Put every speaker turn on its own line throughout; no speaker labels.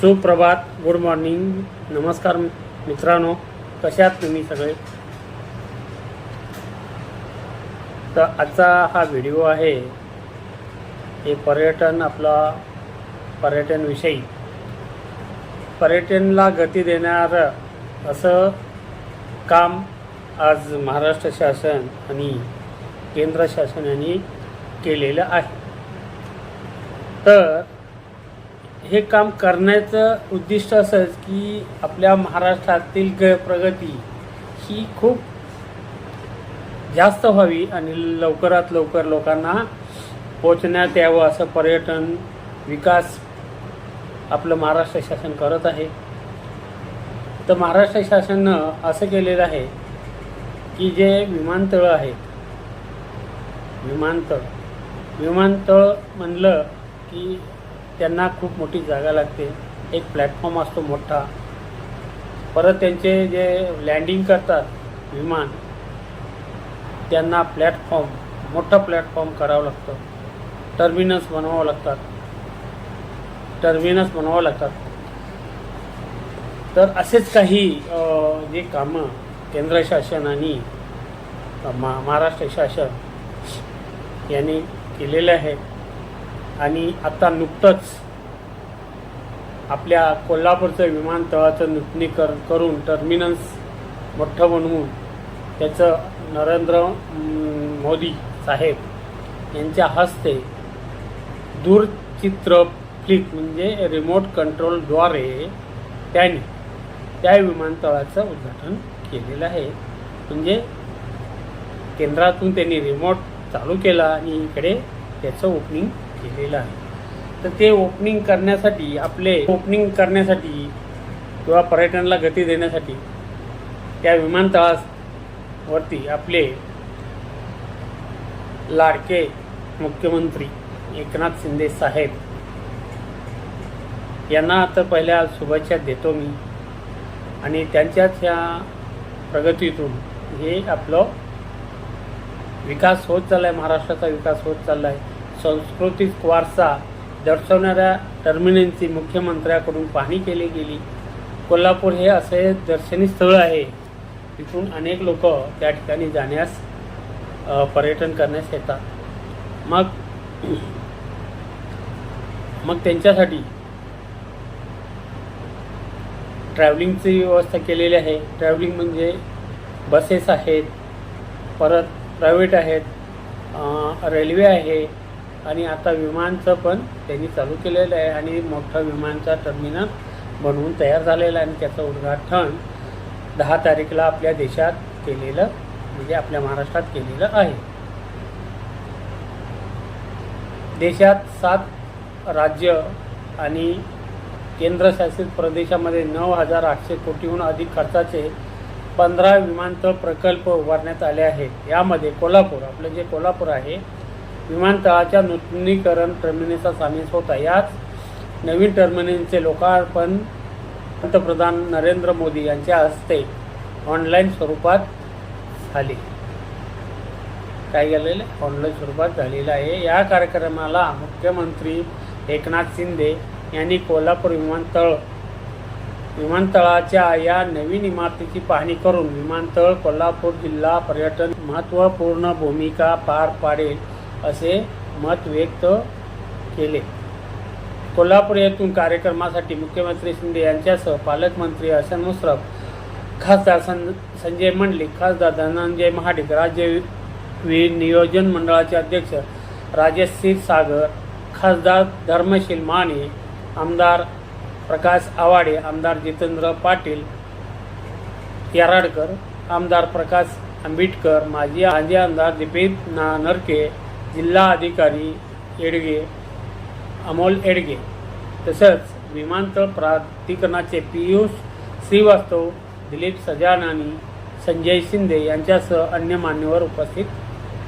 सुप्रभात good morning नमस्कार मित्रांनो कशा आहात तुम्ही सगळे? तर आजचा हा व्हिडिओ आहे हे पर्यटन आपला पर्यटनविषयी पर्यटनला गती देणारं असं काम आज महाराष्ट्र शासन आणि केंद्र शासन यांनी केलेलं आहे. तर हे काम करण्याचं उद्दिष्ट असंच की आपल्या महाराष्ट्रातील ग प्रगती ही खूप जास्त व्हावी आणि लवकरात लवकर लोकांना पोचण्यात यावं असं पर्यटन विकास आपलं महाराष्ट्र शासन करत आहे. तर महाराष्ट्र शासनानं असं केलेलं आहे की जे विमानतळं आहेत विमानतळ विमानतळ म्हणलं की त्यांना खूप मोठी जागा लागते. एक प्लॅटफॉर्म असतो मोठा. परत त्यांचे जे लँडिंग करतात विमान त्यांना प्लॅटफॉर्म मोठा प्लॅटफॉर्म करावं लागतं. टर्मिनस बनवावं लागतात. टर्मिनस बनवावं लागतात. तर असेच काही जे कामं केंद्र शासन आणि मा महाराष्ट्र शासन यांनी केलेले आहे आणि आता नुकतंच आपल्या कोल्हापूरचं विमानतळाचं नूतनीकरण करून टर्मिनन्स मोठं बनवून त्याचं नरेंद्र मोदी साहेब यांच्या हस्ते दूरचित्र फ्लिक म्हणजे रिमोट कंट्रोलद्वारे त्यांनी त्या विमानतळाचं उद्घाटन केलेलं आहे. म्हणजे केंद्रातून त्यांनी रिमोट चालू केला आणि इकडे त्याचं ओपनिंग केलेलं आहे. तर ते ओपनिंग करण्यासाठी आपले ओपनिंग करण्यासाठी किंवा पर्यटनाला गती देण्यासाठी त्या विमानतळावरती आपले लाडके मुख्यमंत्री एकनाथ शिंदे साहेब यांना तर पहिल्या शुभेच्छा देतो मी. आणि त्यांच्याच ह्या प्रगतीतून हे आपलं विकास होत चालला आहे महाराष्ट्राचा विकास होत चालला आहे सांस्कृतिक वारसा दर्शवणाऱ्या टर्मिनलची मुख्यमंत्र्याकडून पाहणी केली गेली. कोल्हापूर हे असे दर्शनी स्थळ आहे. तिथून अनेक लोक त्या ठिकाणी जाण्यास पर्यटन करण्यास येतात. मग मग त्यांच्यासाठी ट्रॅव्हलिंगची व्यवस्था केलेली आहे. ट्रॅव्हलिंग म्हणजे बसेस आहेत परत प्रायव्हेट आहेत रेल्वे आहे आणि आता विमानचं पण त्यांनी चालू केलेलं आहे आणि मोठं विमानचा टर्मिनल बनवून तयार झालेलं आहे आणि त्याचं उद्घाटन दहा तारीखला आपल्या देशात केलेलं म्हणजे आपल्या महाराष्ट्रात केलेलं आहे. देशात सात राज्य आणि केंद्रशासित प्रदेशामध्ये नऊ हजार आठशे कोटीहून अधिक खर्चाचे पंधरा विमानतळ प्रकल्प उभारण्यात आले आहेत. यामध्ये कोल्हापूर आपलं जे कोल्हापूर आहे विमानतळाच्या नूतनीकरण टर्मिनलचा सामील होता. याच नवीन टर्मिनलचे लोकार्पण पंतप्रधान नरेंद्र मोदी यांच्या हस्ते ऑनलाईन स्वरूपात झाले. काय झालेलं? ऑनलाईन स्वरूपात झालेलं आहे. या कार्यक्रमाला मुख्यमंत्री एकनाथ शिंदे यांनी कोल्हापूर विमानतळ विमानतळाच्या या नवीन इमारतीची पाहणी करून विमानतळ कोल्हापूर जिल्हा पर्यटन महत्त्वपूर्ण भूमिका पार पाडेल. असे मत व्यक्त केले. कोल्हापूर येथून कार्यक्रमासाठी मुख्यमंत्री शिंदे यांच्यासह पालकमंत्री हसन मुश्रफ खासदार सं संजय मंडलिक खासदार धनंजय महाडिक राज्य वि नियोजन मंडळाचे अध्यक्ष राजेश क्षीरसागर खासदार धर्मशील माने आमदार प्रकाश आवाडे आमदार जितेंद्र पाटील याराडकर आमदार प्रकाश आंबिटकर माजी माजी आमदार दिलीप ना नरके जिल्हा अधिकारी एडगे अमोल एडगे तसंच विमानतळ प्राधिकरणाचे पियुष श्रीवास्तव दिलीप सजानानी संजय शिंदे यांच्यासह अन्य मान्यवर उपस्थित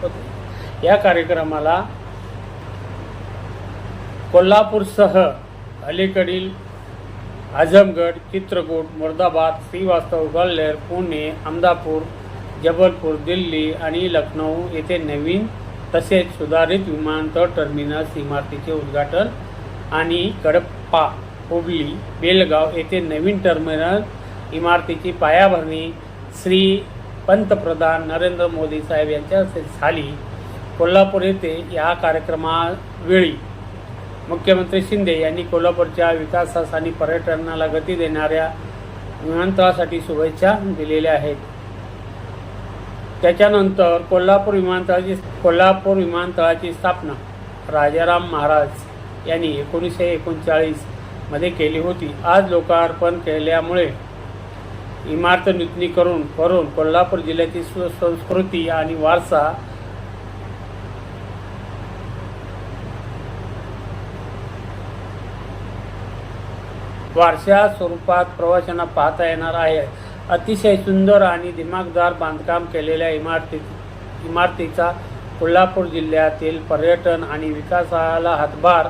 होते. या कार्यक्रमाला कोल्हापूरसह अलीकडील आझमगड चित्रकूट मुर्दाबाद श्रीवास्तव ग्वाल्हेर पुणे अहमदापूर जबलपूर दिल्ली आणि लखनौ येथे नवीन तसेच सुधारित विमानतळ टर्मिनस इमारतीचे उद्घाटन आणि कडप्पा हुबली बेलगाव येथे नवीन टर्मिनल इमारतीची पायाभरणी श्री पंतप्रधान नरेंद्र मोदी साहेब यांच्या हस्ते झाली. कोल्हापूर येथे या कार्यक्रमावेळी मुख्यमंत्री शिंदे यांनी कोल्हापूरच्या विकासास आणि पर्यटनाला गती देणाऱ्या विमानतळासाठी शुभेच्छा दिलेल्या आहेत. त्याच्यानंतर कोल्हापूर विमानतळाची कोल्हापूर विमानतळाची स्थापना राजाराम महाराज यांनी एकोणीसशे एकोणचाळीसमध्ये केली होती. आज लोकार्पण केल्यामुळे इमारत नूतनीकरण करून कोल्हापूर जिल्ह्याची सु- संस्कृती आणि वारसा वारशा स्वरूपात प्रवाशांना पाहता येणार आहे. अतिशय सुंदर आणि दिमागदार बांधकाम केलेल्या इमारती इमारतीचा कोल्हापूर जिल्ह्यातील पर्यटन आणि विकासाला हातभार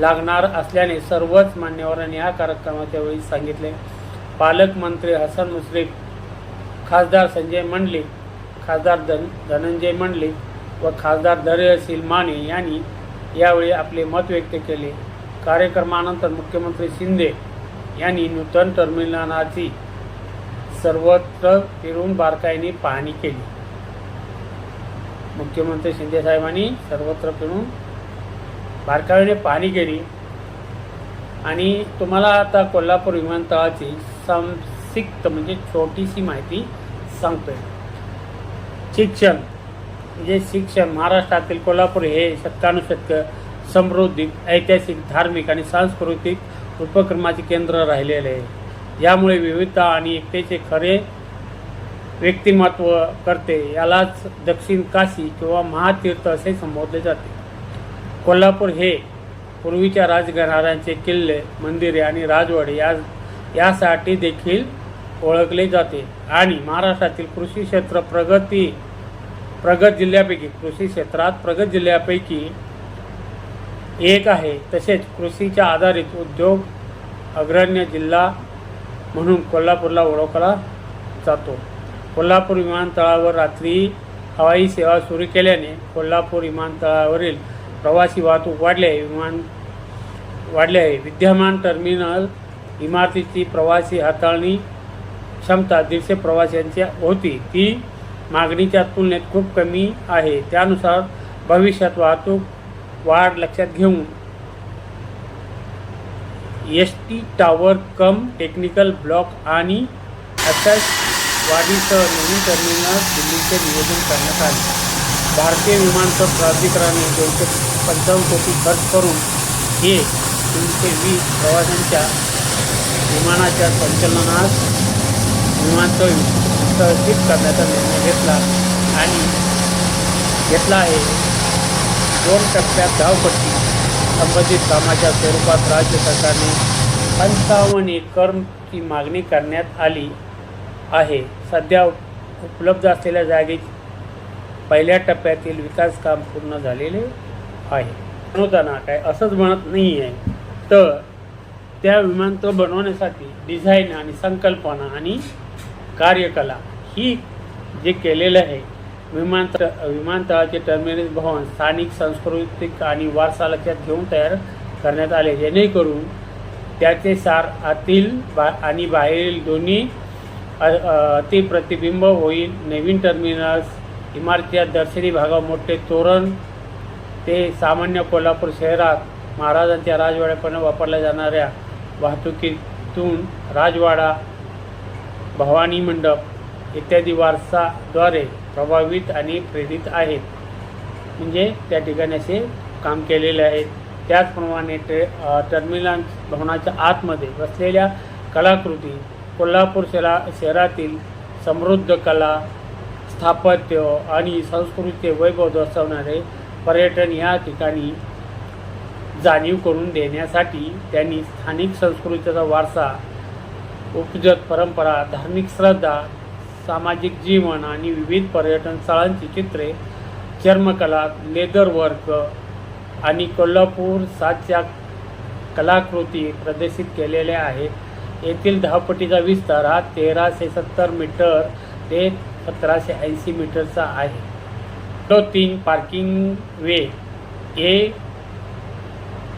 लागणार असल्याने सर्वच मान्यवरांनी या कार्यक्रमाच्या वेळी सांगितले. पालकमंत्री हसन मुश्रीफ खासदार संजय मंडलिक खासदार धन धनंजय मंडलिक व खासदार दर्यशील माने यांनी यावेळी आपले मत व्यक्त केले. कार्यक्रमानंतर मुख्यमंत्री शिंदे यांनी नूतन टर्मिनलची सर्वत्र फिरून बारकाईने पाहणी केली. मुख्यमंत्री शिंदे साहेबांनी सर्वत्र फिरून बारकाईने पाहणी केली. आणि तुम्हाला आता कोल्हापूर विमानतळाची संक्षिप्त म्हणजे छोटीशी माहिती सांगतोय. शिक्षण म्हणजे शिक्षण महाराष्ट्रातील कोल्हापूर हे शतकानुशतक समृद्धी ऐतिहासिक धार्मिक आणि सांस्कृतिक उपक्रमाचे केंद्र राहिलेले आहे. यामुळे विविधता आणि एकतेचे खरे व्यक्तिमत्व करते. यालाच दक्षिण काशी किंवा महातीर्थ असे संबोधले जाते. कोल्हापूर हे पूर्वीच्या राजघराण्यांचे किल्ले मंदिरे आणि राजवाडे या यासाठी देखील ओळखले जाते. आणि महाराष्ट्रातील कृषी क्षेत्र प्रगती प्रगत जिल्ह्यापैकी कृषी क्षेत्रात प्रगत जिल्ह्यापैकी एक आहे. तसेच कृषीच्या आधारित उद्योग अग्रण्य जिल्हा म्हणून कोल्हापूरला ओळखला जातो. कोल्हापूर विमानतळावर रात्री हवाई सेवा सुरू केल्याने कोल्हापूर विमानतळावरील प्रवासी वाहतूक वाढली आहे. विमान वाढले आहे. विद्यमान टर्मिनल इमारतीची प्रवासी हाताळणी क्षमता दीडशे प्रवाशांची होती. ती मागणीच्या तुलनेत खूप कमी आहे. त्यानुसार भविष्यात वाहतूक वाढ लक्षात घेऊन S T tower cum technical block आणि अटॅच वाढीसह नवीन टर्मिनल दिल्लीचे नियोजन करण्यात आले. भारतीय विमानतळ प्राधिकरणाने दोनशे पंचावन्न कोटी खर्च करून हे तीनशे वीस प्रवाशांच्या विमानाच्या संचलनास विमानतळ विकसित करण्याचा निर्णय घेतला आणि घेतला आहे. दोन टप्प्यात धावपट्टी संबंधित कामाच्या स्वरूपात राज्य सरकारने पंचावन्न एकरची मागणी करण्यात आली आहे. सध्या उपलब्ध असलेल्या जागेची पहिल्या टप्प्यातील विकास काम पूर्ण झालेले आहे. बनवताना काय असंच म्हणत नाही आहे तर त्या विमानतळ बनवण्यासाठी डिझाईन आणि संकल्पना आणि कार्यकला ही जे केलेलं आहे विमानतळ विमानतळाचे टर्मिनल भवन स्थानिक सांस्कृतिक आणि वारसा लक्षात घेऊन तयार करण्यात आले. जेणेकरून त्याचे सार आतील बा आणि बाहेरील दोन्ही अ- अ- अतिप्रतिबिंब होईल. नवीन टर्मिनल्स इमारतीच्या दर्शनी भागावर मोठे तोरण ते सामान्य कोल्हापूर शहरात महाराजांच्या राजवाड्यापणे वापरल्या जाणाऱ्या वाहतुकीतून राजवाडा भवानी मंडप इत्यादी वारसाद्वारे प्रभावित आणि प्रेरित आहेत. म्हणजे त्या ठिकाणी असे काम केलेले आहेत त्याचप्रमाणे टे टर्मिनल भवनाच्या आतमध्ये बसलेल्या कलाकृती कोल्हापूर शहरा शहरातील समृद्ध कला स्थापत्य आणि संस्कृतीचे वैभव दर्शवणारे पर्यटन या ठिकाणी जाणीव करून देण्यासाठी त्यांनी स्थानिक संस्कृतीचा वारसा उपजत परंपरा धार्मिक श्रद्धा सामाजिक जीवन आणि विविध पर्यटन स्थळांची चित्रे चर्मकला लेदर वर्क आणि कोल्हापूर सातच्या कलाकृती प्रदर्शित केलेल्या आहेत. येथील धावपटीचा विस्तार हा तेराशे सत्तर मीटर ते सतराशे ऐंशी मीटरचा आहे. तो तीन parking way A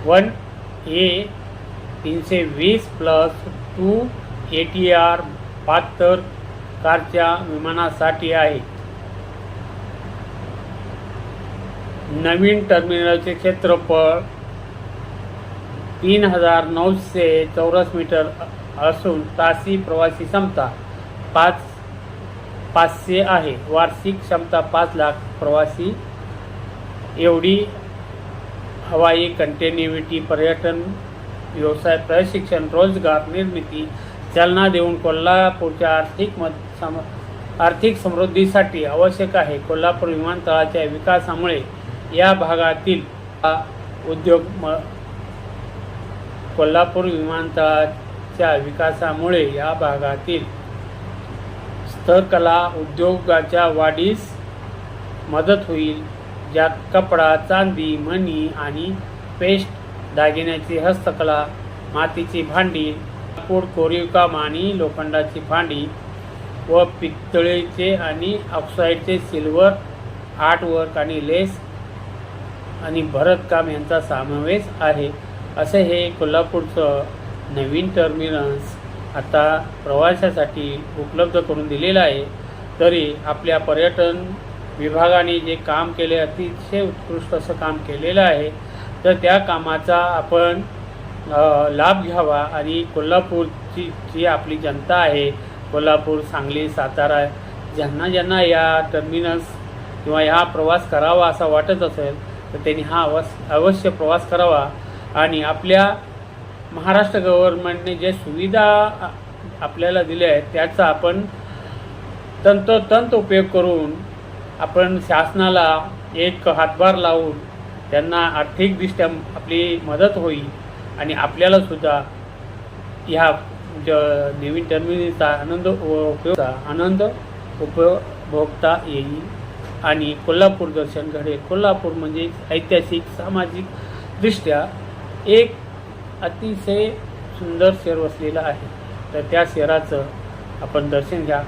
one A तीनशे वीस plus two A T R बहात्तर कारच्या विमानासाठी आहे. नवीन टर्मिनलचे क्षेत्रफळ तीन हजार नऊशे चौरस मीटर असून तासी प्रवासी क्षमता पाच पाचशे आहे. वार्षिक क्षमता पाच लाख प्रवासी. एवढी हवाई कंटेनिव्हिटी पर्यटन व्यवसाय प्रशिक्षण रोजगार निर्मिती चालना देऊन कोल्हापूरच्या आर्थिक मद सम आर्थिक समृद्धीसाठी आवश्यक आहे. कोल्हापूर विमानतळाच्या विकासामुळे या भागातील हा उद्योग म कोल्हापूर विमानतळाच्या विकासामुळे या भागातील स्थकला उद्योगाच्या वाढीस मदत होईल. ज्यात कपडा चांदी मणी आणि पेस्ट दागिन्याची हस्तकला मातीची भांडी लाकूड कोरीवकाम आणि लोखंडाची भांडी व पितळेचे आणि ऑक्साईडचे सिल्वर आर्टवर्क आणि लेस आणि भरतकाम यांचा समावेश आहे. असे हे कोल्हापूरचं नवीन टर्मिनस आता प्रवाशासाठी उपलब्ध करून दिलेलं आहे. तरी आपल्या पर्यटन विभागाने जे काम केले अतिशय उत्कृष्ट असं काम केलेलं आहे. तर त्या कामाचा आपण लाभ घ्यावा आणि कोल्हापूरची जी आपली जनता आहे कोल्हापूर सांगली सातारा ज्यांना ज्यांना या टर्मिनस किंवा ह्या प्रवास करावा असा वाटत असेल तर त्यांनी हा अवश्य अवश्य प्रवास करावा. आणि आपल्या महाराष्ट्र गव्हर्नमेंटने जे सुविधा आपल्याला दिल्या आहेत त्याचा आपण तंतोतंत उपयोग करून आपण शासनाला एक हातभार लावून त्यांना आर्थिकदृष्ट्या आपली मदत होईल. आणि आपल्यालासुद्धा ह्या नवीन टर्मिनलचा आनंद व उपयोगचा आनंद उपभोगता येईल. आणि कोल्हापूर दर्शन घडेल कोल्हापूर म्हणजे ऐतिहासिक सामाजिक दृष्ट्या एक अतिशय सुंदर शहर वसलेलं आहे. तर त्या शहराचं आपण दर्शन घ्या.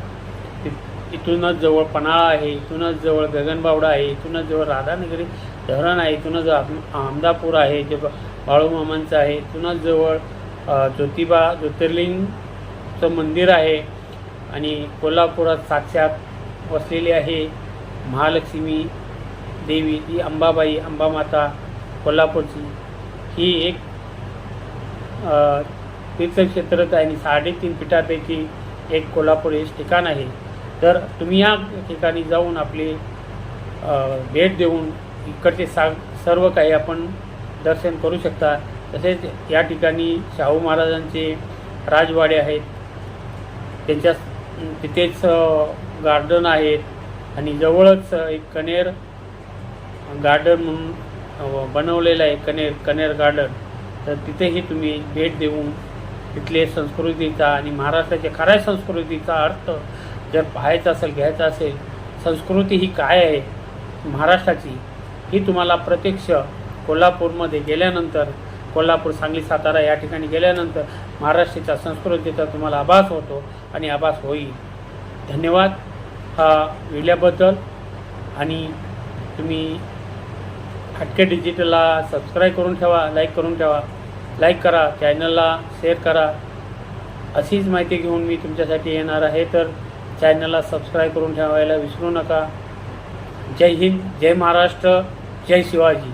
इथूनच जवळ पन्हाळा आहे इथूनच जवळ गगनबावडा आहे इथूनच जवळ राधानगरी धरण आहे इथूनच अहमदापूर आहे जे बाळूमामांचं आहे इथूनच जवळ ज्योतिबा ज्योतिर्लिंगचं मंदिर आहे आणि कोल्हापुरात साक्षात वसलेली आहे महालक्ष्मी देवी ती अंबाबाई अंबामाता कोल्हापूरची. ही एक तीर्थक्षेत्रच आहे आणि साडेतीन पीठापैकी एक कोल्हापूर हे ठिकाण आहे. तर तुम्ही या ठिकाणी जाऊन आपली भेट देऊन इकडचे सा सर्व काही आपण दर्शन करू शकता. तसेच या ठिकाणी शाहू महाराजांचे राजवाडे आहेत. त्यांच्या तिथेच गार्डन आहेत आणि जवळच एक कनेर गार्डन म्हणून बनवलेलं आहे कनेर कनेर गार्डन तर तिथेही तुम्ही भेट देऊन तिथले संस्कृतीचा आणि महाराष्ट्राच्या खऱ्या संस्कृतीचा अर्थ जर पाहायचा असेल घ्यायचा असेल संस्कृती ही काय आहे? महाराष्ट्राची ही तुम्हाला प्रत्यक्ष कोल्हापूरमध्ये गेल्यानंतर कोल्हापूर सांगली सातारा या ठिकाणी गेल्यानंतर महाराष्ट्राच्या संस्कृतीचा तुम्हाला आभास होतो आणि आभास होईल. धन्यवाद. हा व्हिडिओबद्दल आणि तुम्ही हटके डिजिटलला सबस्क्राईब करून ठेवा लाईक करून ठेवा. लाईक करा चॅनलला शेअर करा. अशीच माहिती घेऊन मी तुमच्यासाठी येणार आहे तर चॅनलला सबस्क्राईब करून ठेवायला विसरू नका. जय हिंद जय महाराष्ट्र जय शिवाजी.